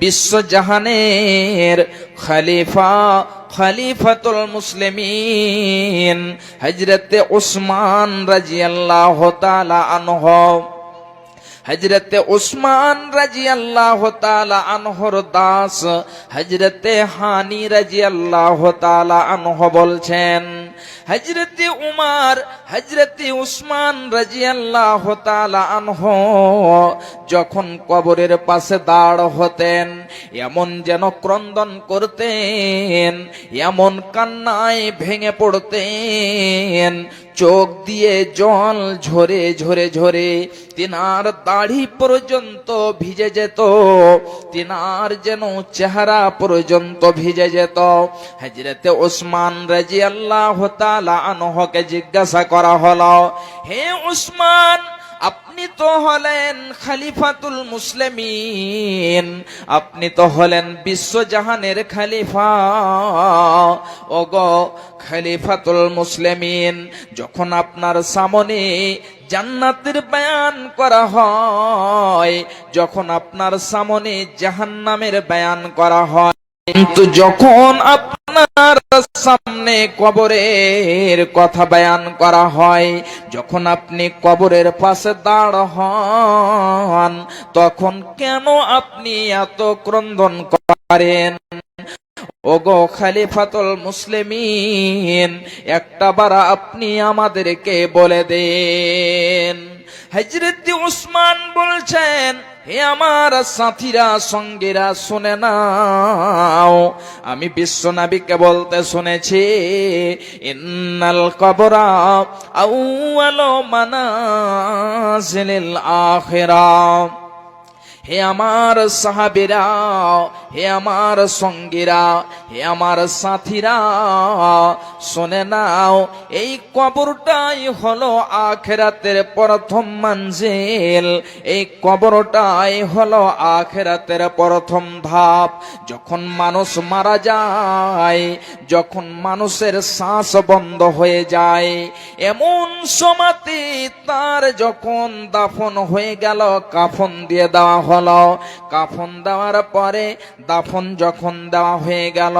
বিশ্বজাহানের খলিফা খলিফাতুল মুসলিমিন হজরতে উসমান রাজিয়াল্লাহ তালা আনহু। হজরতে উসমান রাজি আল্লাহ আনহর দাস হজরতে হানি রাজি আল্লাহ আনহ বলছেন হজরতে উমার হজরতে উসমান রাজি আল্লাহ আনহ যখন কবরের পাশে দাঁড় হতেন, এমন যেন ক্রন্দন করতেন, এমন কান্নায় ভেঙে পড়তেন চোখ দিয়ে জল ঝরে ঝরে ঝরে তিনার দাড়ি পর্যন্ত ভিজে যেত। তিনার যেন চেহারা পর্যন্ত ভিজে যেত। হজরতে ওসমান রাজি আল্লাহ তালা আনহকে জিজ্ঞাসা করা হলো, হে উসমান আপনি তো হলেন খালিফাতুল মুসলিমিন, আপনি তো হলেন বিশ্বজাহানের খালিফা। ওগো খালিফাতুল মুসলিমিন, যখন আপনার সামনে জান্নাতের বয়ান করা হয়, যখন আপনার সামনে জাহান্নামের বয়ান করা হয়, কিন্তু যখন আপনার সামনে কবরের কথা বয়ান করা হয়। যখন আপনি কবরের পাশে দাঁড় হন, তখন কেন আপনি এত ক্রন্দন করেন? ওগো খালিফাতুল মুসলিমিন, একটা বার আপনি আমাদেরকে বলে দেন। হজরত উসমান বলছেন হে আমার সাথীরা, সঙ্গীরা, শুনে নাও। আমি বিশ্বনবীকে বলতে শুনেছি, ইন্নাল কবরা আউ আলো মানা আখিরা। হে আমার সাহাবিরা, হে আমার সঙ্গীরা, হে আমার সাথীরা, শোনে নাও, এই কবরটাই হলো আখেরাতের প্রথম মঞ্জিল। এই কবরটাই হলো আখেরাতের প্রথম ধাপ। যখন মানুষ মারা যায়, যখন মানুষের শ্বাস বন্ধ হয়ে যায়, এমন সমাতি তার যখন দাফন হয়ে গেল, কাফন দিয়ে দেওয়া হলো কাফন দেওয়ার পরে দাফন যখন দেওয়া হয়ে গেল,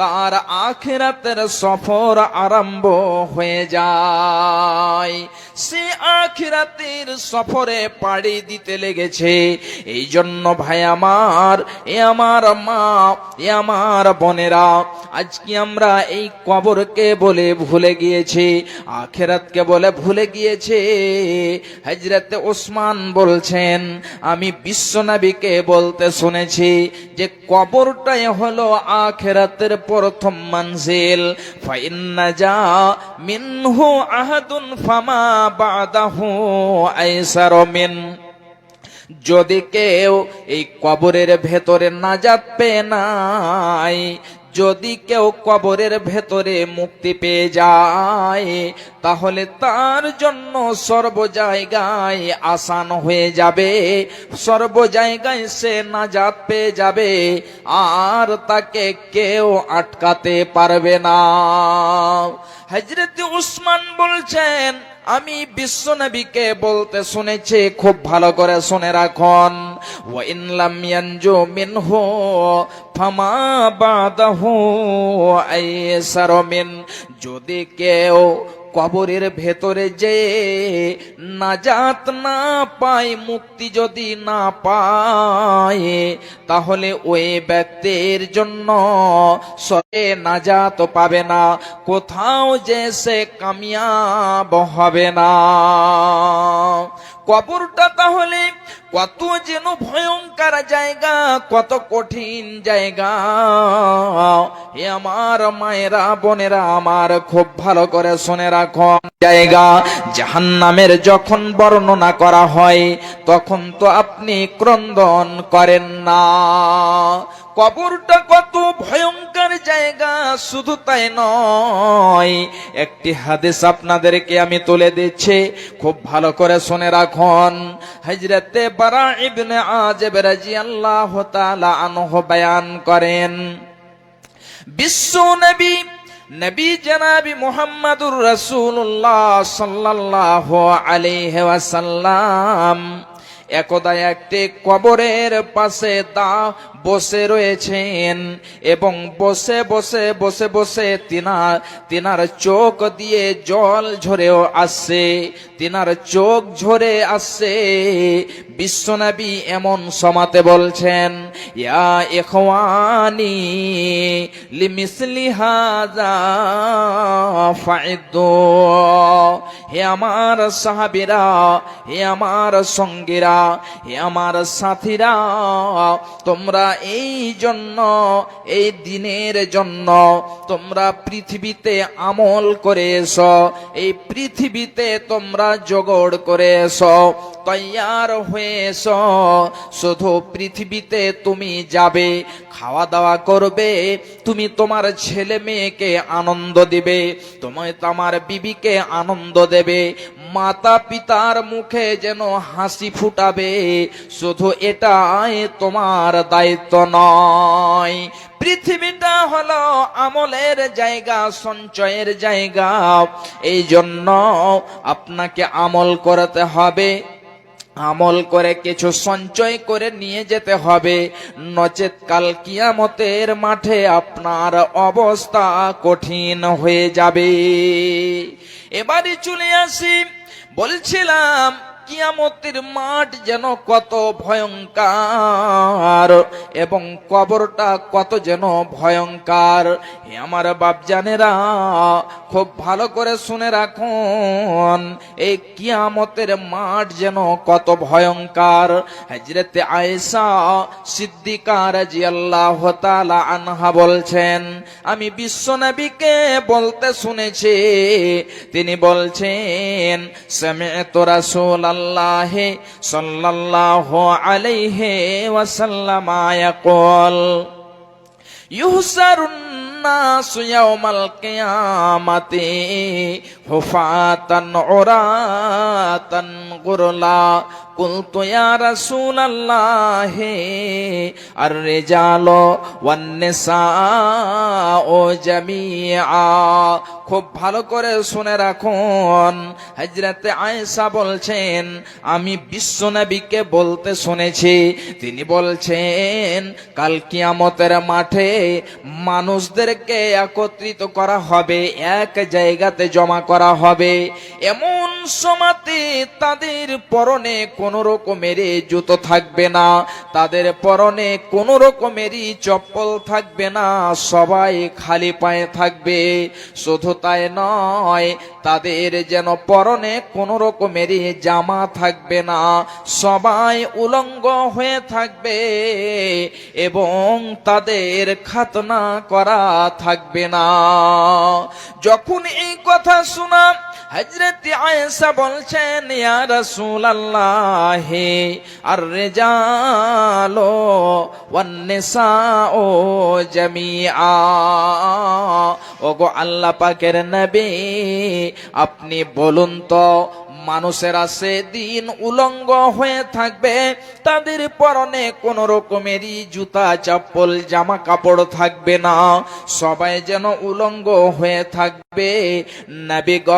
তার আখেরাতের সফর আরম্ভ হয়ে যায়। সে আখিরাতের সফরে পাড়ি দিতে লেগেছে। এই জন্য ভাই আমার, এ আমার মা, এ আমার বোনেরা, আজকে আমরা এই কবরকে বলে ভুলে গিয়েছি, আখেরাতকে বলে ভুলে গিয়েছে। হজরত ওসমান বলছেন, আমি বিশ্বনবীকে বলতে শুনেছি যে কবরটাই হলো আখেরাতের প্রথম মঞ্জিল। ফাইন্না যা মিনহু আহাদুন ফামা বাদাহু আইসার মিন। যদি কেউ এই কবরের ভেতরে নাজাত পেয়ে নাই, যদি কেউ কবরের ভেতরে মুক্তি পেয়ে যায়, তাহলে তার জন্য সর্ব জায়গায় আসান হয়ে যাবে। সর্ব জায়গায় সে নাজাত পেয়ে যাবে, আর তাকে কেউ আটকাতে পারবে না। হজরত উসমান বলছেন আমি বিশ্ব নবীকে বলতে শুনেছি, খুব ভালো করে শুনে রাখন। ও ইনলাম ইয়ানজু মিনহু বাদাহু আই মিন। যদি কেউ কবরের ভেতরে যে নাজাত না পায়, মুক্তি যদি না পায়, তাহলে ওই ব্যক্তির জন্য সে নাজাত পাবে না, কোথাও যে সে কামিয়াব হবে না। কবরটা তাহলে কত যেন ভয়ঙ্কর জায়গা, কত কঠিন জায়গা। হে আমার মায়েরা, বোনেরা, আমার খুব ভালো করে শুনে রাখো। জায়গা জাহান্নামের যখন বর্ণনা করা হয়, তখন তো আপনি ক্রন্দন করেন না। কবরটা কত ভয়ঙ্কর জায়গা, শুধু তাই নয়, একটি হাদিস আপনাদেরকে আমি তুলে দিচ্ছি, খুব ভালো করে শুনে রাখুন। হজরতে বারা ইবনে আজেব রাদিয়াল্লাহু তাআলা আনহু বয়ান করেন, বিশ্ব নবী নবী জনাবি মুহাম্মাদুর রাসূলুল্লাহ সাল্লাল্লাহু আলাইহি ওয়াসাল্লাম একদা একটি কবরের পাশে দা বসে রয়েছেন এবং বসে বসে বসে বসে তিনার তিনার চোখ দিয়ে জল ঝরেও আসছে তিনার চোখ ঝরে আসছে বিশ্বনবী এমন সমাতে বলছেন, ইয়া ইখওয়ানি লিমিসলি ফাইদু। হে আমার সাহাবিরা, হে আমার সঙ্গীরা, হে আমার সাথীরা, তোমরা এই জন্য এই দিনের জন্য তোমরা পৃথিবীতে আমল করে এই পৃথিবীতে তোমরা জোগড় করে তৈয়ার হয়ে এসো শুধু পৃথিবীতে তুমি যাবে খাওয়া দাওয়া করবে, তুমি তোমার ছেলে মেয়েকে আনন্দ দিবে, তুমি তোমার বিবিকে আনন্দ দেবে মাতা পিতার মুখে যেন হাসি ফুটাবে, শুধু এটাই তোমার দায়িত্ব নয়। পৃথিবীটা হলো আমলের জায়গা, সঞ্চয়ের জায়গা। এই জন্য আপনাকে আমল করতে হবে। আমল করে কিছু সঞ্চয় করে নিয়ে যেতে হবে। নচেত কাল কিয়ামতের মাঠে আপনার অবস্থা কঠিন হয়ে যাবে। এবারে চলে আসি বলছিলাম কিয়ামতের মাঠ যেন কত ভয়ঙ্কার এবং কবরটা কত যেন ভয়ঙ্কর। হে আমার বাপজানেরা, খুব ভালো করে শুনে রাখুন, এই কিয়ামতের মাঠ যেন কত ভয়ঙ্কর। হজরতে আয়েশা সিদ্দিকার জি তাআলা আনহা বলছেন, আমি বিশ্ব বিশ্বনবীকে বলতে শুনেছি। তিনি বলছেন, সামি'তু الله صلى الله عليه وسلم يقول يهسر الناس يوم القيامة حفاة عراة غرلا قلت يا رسول الله الرجال والنساء جميعا খুব ভালো করে শুনে রাখুন হজরতে আয়েশা বলছেন আমি বিশ্বনবীকে বলতে শুনেছি তিনি বলছেন কাল কিয়ামতের মাঠে মানুষদেরকে একত্রিত করা হবে এক জায়গাতে জমা করা হবে এমন সমাতে তাদের পরনে কোন রকমের জুতো থাকবে না। তাদের পরনে কোনো রকমেরই চপ্পল থাকবে না। সবাই খালি পায়ে থাকবে। শুধু তাই নয়, তাদের যেন পরনে কোনো রকমেরই জামা থাকবে না। সবাই উলঙ্গ হয়ে থাকবে এবং তাদের খাতনা করা থাকবে না। যখন এই কথা শোনা হজরত আয়েশা বলছেন, ইয়া রাসূলুল্লাহ আর রিজালো ওয়ান নিসাও জামিআ। ওগো আল্লাহ পাকের নবী, আপনি বলুন তো, মানুষেরা সেদিন উলঙ্গ হয়ে থাকবে, তাদের পরনে কোন রকমেরই জুতা, চপ্পল জামা কাপড় থাকবে না। সবাই যেন উলঙ্গ হয়ে থাকবে। নবী গ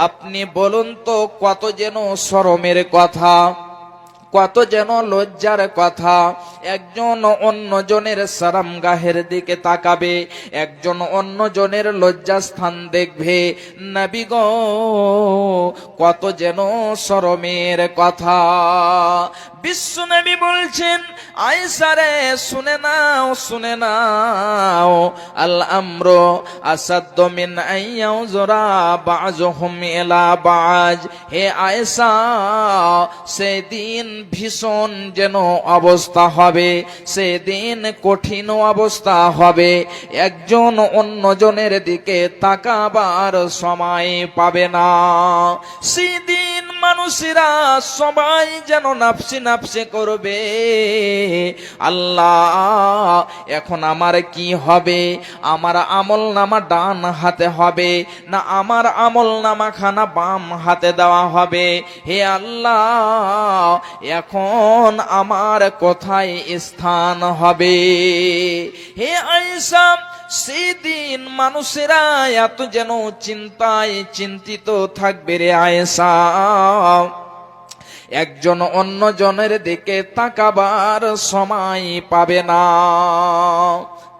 আপনি বলুন তো কত যেন শরমের কথা কত যেন লজ্জার কথা একজন অন্যজনের সারামগাহের দিকে তাকাবে, একজন অন্যজনের লজ্জাস্থান দেখবে। নবী কত যেন শরমের কথা। বিশ্ব নবী বলছেন আইসারে শুনে নাও শুনে নাও। আল আমর আসাদ্দ মিন আইয়াও জোরা ইলা বাজ। হে আয়েশা, সেদিন ভীষণ যেন অবস্থা হবে সেদিন কঠিন অবস্থা হবে। একজন অন্যজনের দিকে তাকাবার সময় পাবে না। সেদিন মানুষেরা সবাই যেন নাপসি নাপসি করবে। আল্লাহ, এখন আমার কি হবে? আমার আমল নামা ডান হাতে হবে না আমার আমল নামা খানা বাম হাতে দেওয়া হবে? হে আল্লাহ, এখন আমার কোথায় স্থান হবে? হে আইসা সেদিন মানুষেরা এত যেন চিন্তায় চিন্তিত থাকবে রে আয়েশা। একজন অন্য জনের দিকে তাকাবার সময় পাবে না।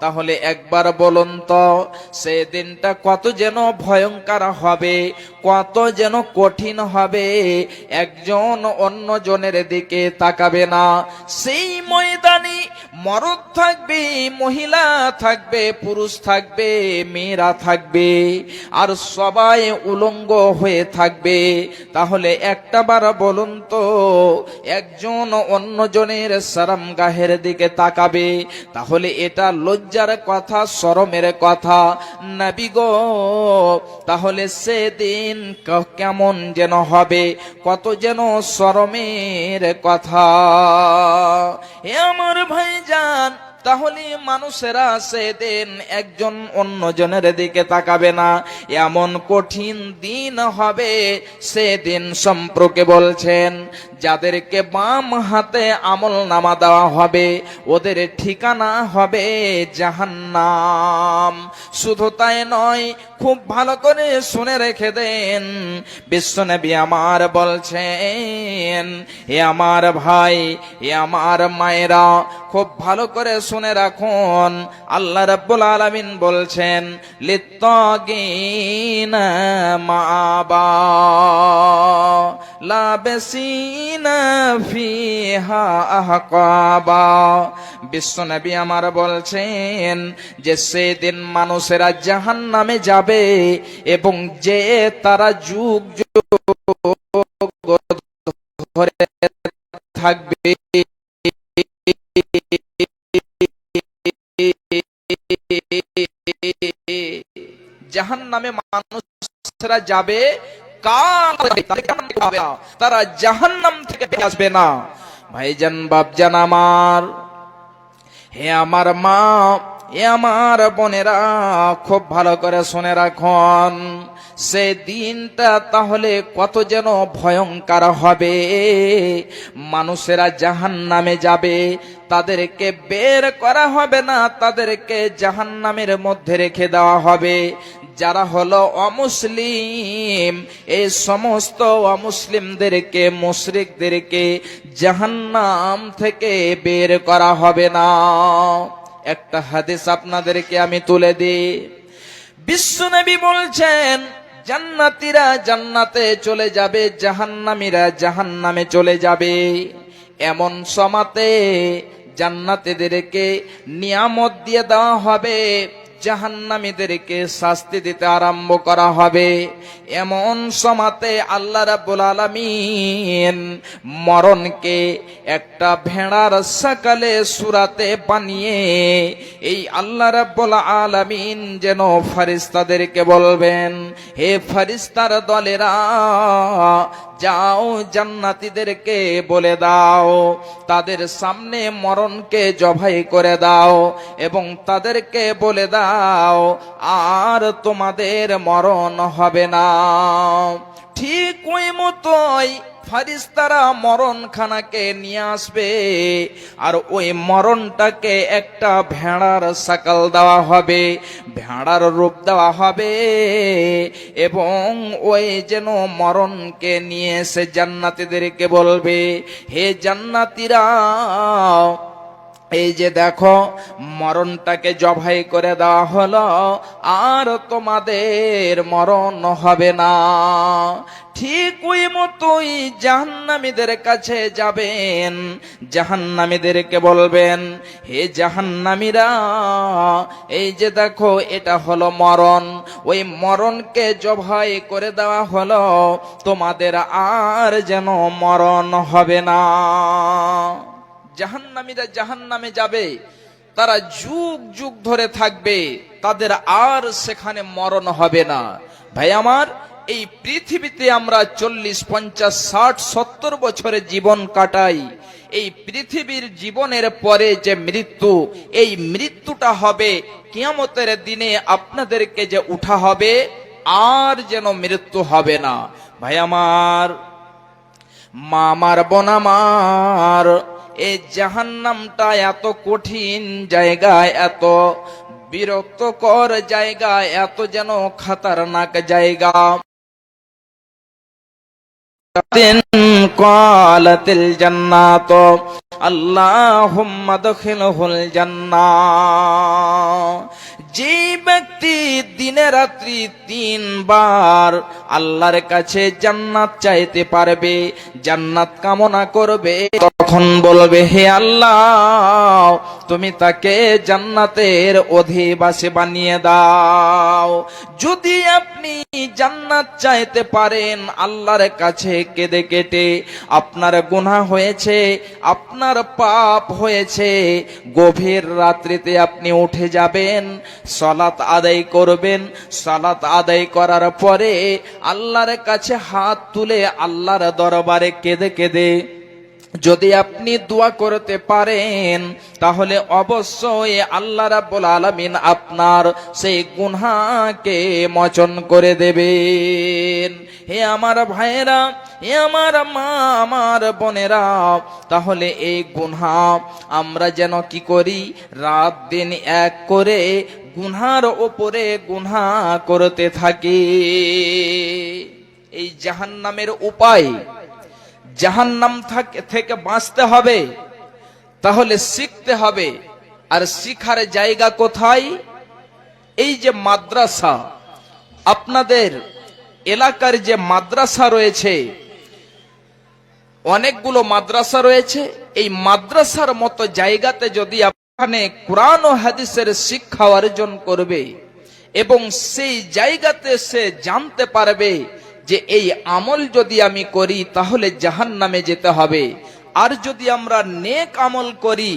তাহলে একবার বলুন তো সে দিনটা কত যেন ভয়ঙ্কর হবে, কত যেন কঠিন হবে, একজন অন্য জনের দিকে তাকাবে না। সেই ময়দানে মরদ থাকবে, মহিলা থাকবে, পুরুষ থাকবে, মেয়েরা থাকবে, আর সবাই উলঙ্গ হয়ে থাকবে। তাহলে একটা বার বলুন তো, একজন অন্যজনের সারাম গাহের দিকে তাকাবে, তাহলে এটা লজ্জার কথা, সরমের কথা। নাবি গো, তাহলে সেদিন কেমন যেন হবে? কত যেন সরমের কথা। এ আমার ভাইজান তাহলে মানুষেরা সেদিন একজন অন্যজনের দিকে তাকাবে না। এমন কঠিন দিন হবে সেদিন সম্পর্কে বলছেন, যাদেরকে বাম হাতে আমল নামা দেওয়া হবে, ওদের ঠিকানা হবে জাহান্নাম। শুধু তাই নয়, খুব ভালো করে শুনে রেখে দেন। বিশ্বনবী আমার বলছেন এ আমার ভাই এ আমার মায়েরা খুব ভালো করে শুনে রাখুন। আল্লাহ রাব্বুল আলামিন বলছেন, লিত্তাগিন মাবা লাবেসিন ফিহা আহকাবা। বিশ্বনবী আমার বলছেন যে, সেদিন মানুষেরা জাহান্নামে যাবে এবং যে তারা যুগ যুগ ধরে থাকবে জাহান নামে মানুষরা যাবে তারা জাহান নাম থেকে আসবে না। ভাইজান, বাপজান আমার, হে আমার মা এ আমার বোনেরা, খুব ভালো করে শুনে রাখুন। সে দিনটা তাহলে কত যেন ভয়ঙ্কর হবে। মানুষেরা জাহান নামে যাবে, তাদেরকে বের করা হবে না, তাদেরকে জাহান নামের মধ্যে রেখে দেওয়া হবে। যারা হলো অমুসলিম এই সমস্ত অমুসলিমদেরকে, মুশরিকদেরকে জাহান্নাম থেকে বের করা হবে না। একটা হাদিস আপনাদেরকে আমি তুলে দিই। বিশ্ব বিশ্বনবী বলছেন, জান্নাতিরা জান্নাতে চলে যাবে, জাহান্নামীরা জাহান্নামে চলে যাবে। এমন সমাতে জান্নাতিদেরকে নিয়ামত দিয়ে দেওয়া হবে জাহান্নামীদেরকে শাস্তি দিতে আরম্ভ করা হবে। এমন সমাতে আল্লাহ রাব্বুল আলামিন মরণকে একটা ভেড়ার সকালে সুরাতে বানিয়ে এই আল্লাহ রাব্বুল আলামিন যেন ফারিস্তাদেরকে বলবেন, হে ফারিস্তার দলেরা যাও জান্নাতিদেরকে বলে দাও, তাদের সামনে মরণকে জবাই করে দাও এবং তাদেরকে বলে দাও, আর তোমাদের মরণ হবে না। ঠিক ওই মতোই ফারিস্তারা মরণখানাকে নিয়ে আসবে, আর ওই মরণটাকে একটা ভেড়ার সাকাল দেওয়া হবে, ভেড়ার রূপ দেওয়া হবে, এবং ওই যেন মরণকে নিয়ে এসে জান্নাতিদেরকে বলবে, হে জান্নাতীরা এই যে দেখো, মরণটাকে জবাই করে দেওয়া হলো, আর তোমাদের মরণ হবে না। ঠিক ওই মতোই জাহান্নামীদের কাছে যাবেন, জাহান্নামীদেরকে বলবেন, হে জাহান্নামীরা, এই যে দেখো, এটা হলো মরণ। ওই মরণকে জবাই করে দেওয়া হলো, তোমাদের আর যেন মরণ হবে না। জাহান্নামীরা জাহান্নামে যাবে, তারা যুগ যুগ ধরে থাকবে, তাদের আর সেখানে মরণ হবে না। ভাই আমার, এই পৃথিবীতে আমরা চল্লিশ, পঞ্চাশ, ষাট, সত্তর বছরের জীবন কাটাই। এই পৃথিবীর জীবনের পরে যে মৃত্যু, এই মৃত্যুটা হবে কিয়ামতের দিনে আপনাদেরকে যে উঠা হবে, আর যেন মৃত্যু হবে না। ভাই আমার, মা আমার, বোন আমার এই জাহান্নামটা এত কঠিন জায়গায় এত বিরক্তকর জায়গা এত যেন খাতারনাক জায়গা। কলাতিল জান্নাত আল্লাহুম্মা দখিলহুল জান্নাহ যে ব্যক্তি দিনে রাত্রি তিনবার আল্লাহর কাছে জান্নাত চাইতে পারবে, জান্নাত কামনা করবে, তখন বলবে, হে আল্লাহ, তুমি তাকে জান্নাতের অধিবাসী বানিয়ে দাও। যদি আপনি জান্নাত চাইতে পারেন, আল্লাহর কাছে কেঁদে কেটে আপনার গুনা হয়েছে, আপনার পাপ হয়েছে। গভীর রাত্রিতে আপনি উঠে যাবেন, সলাত আদায় করবেন। সলাত আদায় করার পরে আল্লাহর কাছে হাত তুলে আল্লাহর দরবারে কেঁদে কেঁদে যদি আপনি দোয়া করতে পারেন, তাহলে অবশ্যই আল্লাহ রাব্বুল আলামিন আপনার সেই গুনহাকে মোচন করে দেবেন। হে আমার ভাইয়েরা, হে আমার মা, আমার বোনেরা, তাহলে এই গুনহা আমরা যেন কি করি? রাত দিন এক করে গুনহার ওপরে গুনহা করতে থাকি। এই জাহান্নামের উপায় জাহান্নাম থাক- থেকে বাঁচতে হবে, তাহলে শিখতে হবে। আর শিখার জায়গা কোথায়? এই যে মাদ্রাসা, আপনাদের এলাকার যে মাদ্রাসা রয়েছে, অনেকগুলো মাদ্রাসা রয়েছে। এই মাদ্রাসার মতো জায়গাতে যদি আপনি কোরআন ও হাদিসের শিক্ষা অর্জন করবে, এবং সেই জায়গাতে সে জানতে পারবে যে এই আমল যদি আমি করি, তাহলে জাহান নামে যেতে হবে। আর যদি আমরা নেক আমল করি